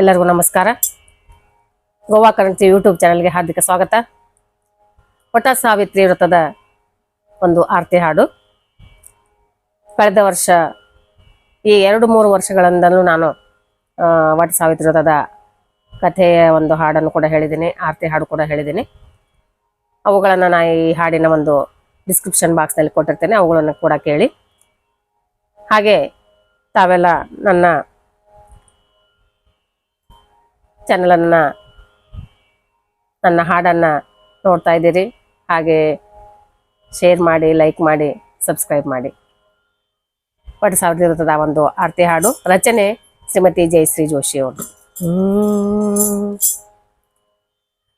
ಎಲ್ಲರಿಗೂ ನಮಸ್ಕಾರ. Goa currency YouTube ಚಾನಲ್ಗೆ ಹಾರ್ದಿಕ ಸ್ವಾಗತ. ಹೊಟ ಸಾವಿತ್ರಿ ವ್ರತದ ಒಂದು ಆರತಿ ಹಾಡು. ಕಳೆದ ವರ್ಷ, ಈ ಎರಡು ಮೂರು ವರ್ಷಗಳಿಂದಲೂ ನಾನು ವಟ ಸಾವಿತ್ರಿ ವ್ರತದ ಕಥೆಯ ಒಂದು ಹಾಡನ್ನು ಕೂಡ ಹೇಳಿದ್ದೀನಿ, ಆರತಿ ಹಾಡು ಕೂಡ ಹೇಳಿದ್ದೀನಿ. ಅವುಗಳನ್ನು ನಾನು ಈ ಹಾಡಿನ ಒಂದು ಡಿಸ್ಕ್ರಿಪ್ಷನ್ ಬಾಕ್ಸ್ನಲ್ಲಿ ಕೊಟ್ಟಿರ್ತೇನೆ, ಅವುಗಳನ್ನು ಕೂಡ ಕೇಳಿ. ಹಾಗೆ ತಾವೆಲ್ಲ ನನ್ನ ಚಾನಲನ್ನು ನನ್ನ ಹಾಡನ್ನು ನೋಡ್ತಾ ಇದ್ದೀರಿ. ಹಾಗೆ ಶೇರ್ ಮಾಡಿ ಲೈಕ್ ಮಾಡಿ ಸಬ್ಸ್ಕ್ರೈಬ್ ಮಾಡಿ. ಒಟ್ಟು ಸಾವಿರದ ಇರುತ್ತದ ಒಂದು ಆರತಿ ಹಾಡು, ರಚನೆ ಶ್ರೀಮತಿ ಜಯಶ್ರೀ ಜೋಶಿ ಅವರು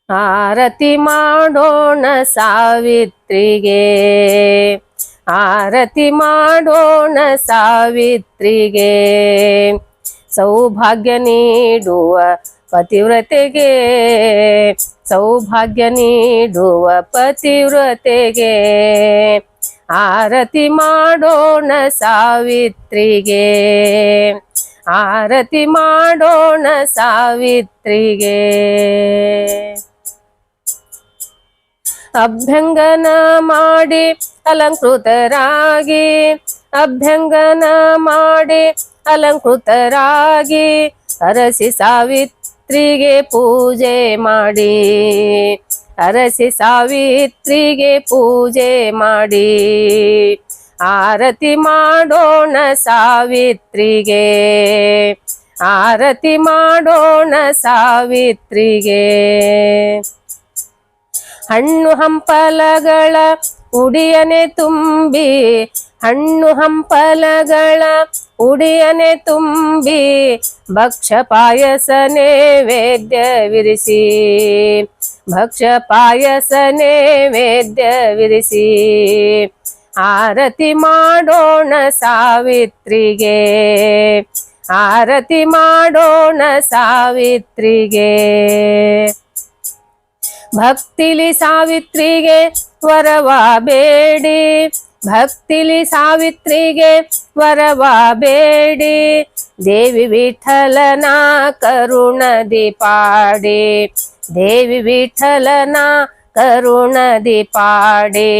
ಆರತಿ ಮಾಡೋಣ ಸಾವಿತ್ರಿಗೆ. ಆರತಿ ಮಾಡೋಣ ಸಾವಿತ್ರಿಗೆ. ಸೌಭಾಗ್ಯ ನೀಡುವ ಪತಿವ್ರತೆಗೆ ಸೌಭಾಗ್ಯ ನೀಡುವ ಪತಿವ್ರತೆಗೆ ಆರತಿ ಮಾಡೋಣ ಸಾವಿತ್ರಿಗೆ. ಆರತಿ ಮಾಡೋಣ ಸಾವಿತ್ರಿಗೆ. ಅಭ್ಯಂಗನ ಮಾಡಿ ಅಲಂಕೃತರಾಗಿ, ಅಭ್ಯಂಗನ ಮಾಡಿ ಅಲಂಕೃತರಾಗಿ, ಅರಸಿ ಸಾವಿತ್ರಿಗೆ ಪೂಜೆ ಮಾಡಿ. ಅರಸಿ ಸಾವಿತ್ರಿಗೆ ಪೂಜೆ ಮಾಡಿ. ಆರತಿ ಮಾಡೋಣ ಸಾವಿತ್ರಿಗೆ. ಆರತಿ ಮಾಡೋಣ ಸಾವಿತ್ರಿಗೆ. ಹಣ್ಣು ಹಂಪಲಗಳ ಉಡಿಯನೆ ತುಂಬಿ. ಹಣ್ಣು ಹಂಪಲಗಳ ಉಡಿಯನೆ ತುಂಬಿ ಭಕ್ಷ ವೇದ್ಯ ವಿರಿಸಿ. ಭಕ್ಷ ವೇದ್ಯ ವಿರಿಸಿ. ಆರತಿ ಮಾಡೋಣ ಸಾವಿತ್ರಿಗೆ. ಆರತಿ ಮಾಡೋಣ ಸಾವಿತ್ರಿಗೆ. ಭಕ್ತಿಲಿ ಸಾವಿತ್ರಿಗೆ ವರವ ಬೇಡಿ ಭಕ್ತಿಲಿ ಸಾವಿತ್ರಿಗೆ ವರವ ಬೇಡಿ ದೇವಿ ವಿಠಲನ ಕರುಣದಿ ಪಾಡಿ, ದೇವಿ ವಿಠಲನ ಕರುಣದಿ ಪಾಡಿ,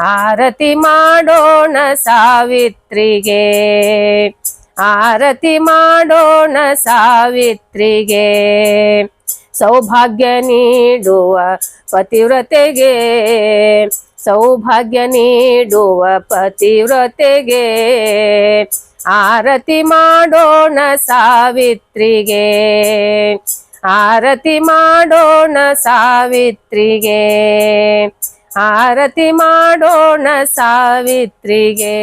ಆರತಿ ಮಾಡೋಣ ಸಾವಿತ್ರಿಗೆ, ಆರತಿ ಮಾಡೋಣ ಸಾವಿತ್ರಿಗೆ. ಸೌಭಾಗ್ಯ ನೀಡುವ ಪತಿವ್ರತೆಗೆ ಸೌಭಾಗ್ಯ ನೀಡುವ ಪತಿವ್ರತೆಗೆ ಆರತಿ ಮಾಡೋಣ ಸಾವಿತ್ರಿಗೆ ಆರತಿ ಮಾಡೋಣ ಸಾವಿತ್ರಿಗೆ ಆರತಿ ಮಾಡೋಣ ಸಾವಿತ್ರಿಗೆ.